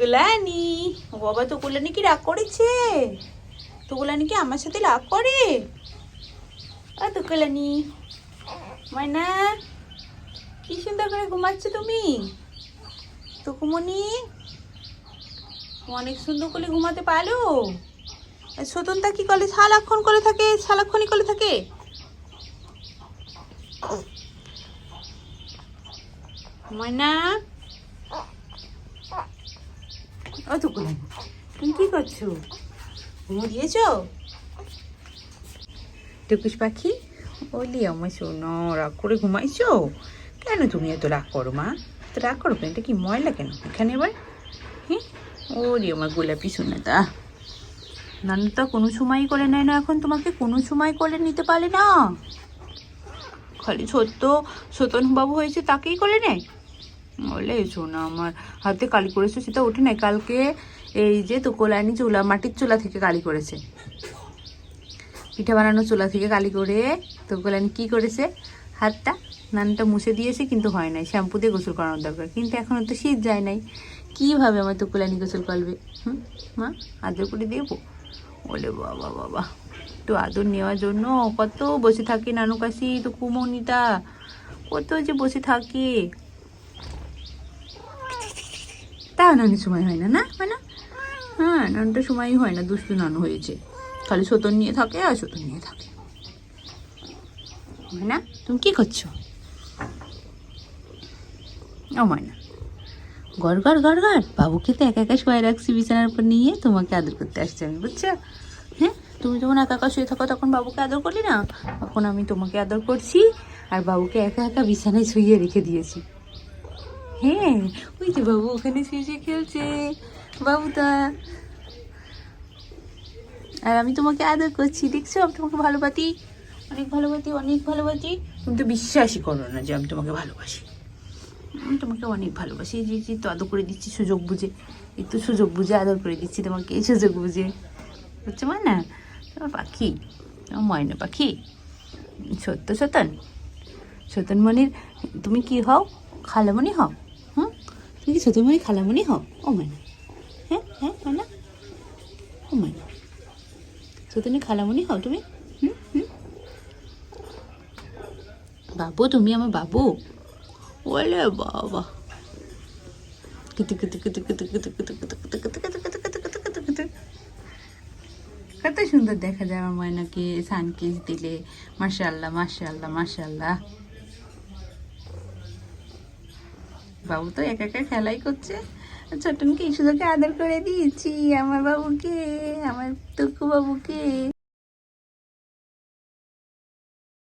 তুকুলানি ও বাবা তুকুলানি কি রাগ করেছে। তুকুলানি কি আমার সাথে রাগ করে। ও তুকুলানি ময়না কি সুন্দর করে ঘুমাচ্ছ তুমি? তুকুমনি অনেক সুন্দর করে ঘুমাতে পারো। সতনটা কি করে? সারাক্ষণ করে থাকে সারাক্ষণই করে থাকে। ময়না ও তুকুলানি তুমি কি করছ? ঘুমো দিয়েছ? টুকুস পাখি ওলি আমার শোনো, রাগ করে ঘুমাইছো? কেন তুমি এত রাগ করো, মা? এত রাগ করো কেন? এটা কি ময়লা কেন? এখানে এবার? হ্যাঁ ওরে আমার গোলাপি সোনাটা নানু তো কোনো সময় করে নেয় না এখন, তোমাকে কোনো সময় করে নিতে পারে না। খালি সত্য, সতন বাবু হয়েছে তাকেই করে নেয়? বলে সোনা আমার হাতে কালি করেছে, সেটা ওঠে নাই। কালকে এই যে তো কোলানি চুলা, মাটির চুলা থেকে কালি করেছে। পিঠা বানানো চুলা থেকে কালি করে তো কোলানি কি করেছে? হাতটা নানটা মুছে দিয়েছে, কিন্তু হয় নাই। শ্যাম্পু দিয়ে গোসল করানোর দরকার। কিন্তু এখনও তো শীত যায় নাই। কীভাবে আমার তো কোলানি গোসল করবে? হুম? মা, আদর করে দেবো? বলে, বাবা বাবা, একটু আদর নেওয়ার জন্য কত বসে থাকে নানু কাশি, তো কুমনিটা কত যে বসে থাকে। তাও নানুর সময় হয় না না? হয় না? হ্যাঁ নানুটা সময়ই হয় না, দুষ্টু নানু হয়েছে। খালি সতন নিয়ে থাকে আর সতন নিয়ে থাকে। না? তুমি কি করছ? ও ময়না গড় গড় গড় বাবুকে তো একা একা শুয়ে রাখছি, বিছানার উপর নিয়ে তোমাকে আদর করতে আসছি আমি, বুঝছ? হ্যাঁ? তুমি যখন একা একা শুয়ে থাকো তখন বাবুকে আদর করলি না? এখন আমি তোমাকে আদর করছি, আর বাবুকে একা একা বিছানায় শুয়ে রেখে দিয়েছি। হ্যাঁ ওই যে বাবু ওখানে শুয়ে খেলছে। বাবুটা আর আমি তোমাকে আদর করছি, দেখছ? আমি তোমাকে ভালোবাসি। অনেক ভালোবাসি অনেক ভালোবাসি। তুমি তো বিশ্বাসই করো না যে আমি তোমাকে ভালোবাসি। আমি তোমাকে অনেক ভালোবাসি। যে যে তো আদর করে দিচ্ছি সুযোগ বুঝে। তো সুযোগ বুঝে আদর করে দিচ্ছি তোমাকে, এই সুযোগ বুঝে। বুঝছ না? তোমার পাখি, তোমার ময়না পাখি। সত্য সতন। সতনমণির তুমি কি হও? খালামণি হও? তুমি কি সতনমণি খালামণি হও? ও ময়না হ্যাঁ হ্যাঁ ময়না ও ময়না সতনী খালামণি হও তুমি? হুম হুম। বাবু, তুমি আমার বাবু? ওলে বাবা। কিতু কিতু কিতু কিতু কিতু কিতু কিতু কিতু কিতু কিতু কিতু কিতু কিতু কিতু কিতু সুন্দর দেখা যায় আমার ময়নাকে সানকিস দিলে। মাশাল্লাহ মাশাল্লাহ মাশাল্লাহ বাবু তো একা একা খেলাই করছে। ছোটনকে ইসুদাকে আদর করে দিয়েছি আমার বাবুকে, আমার টুকু বাবুকে।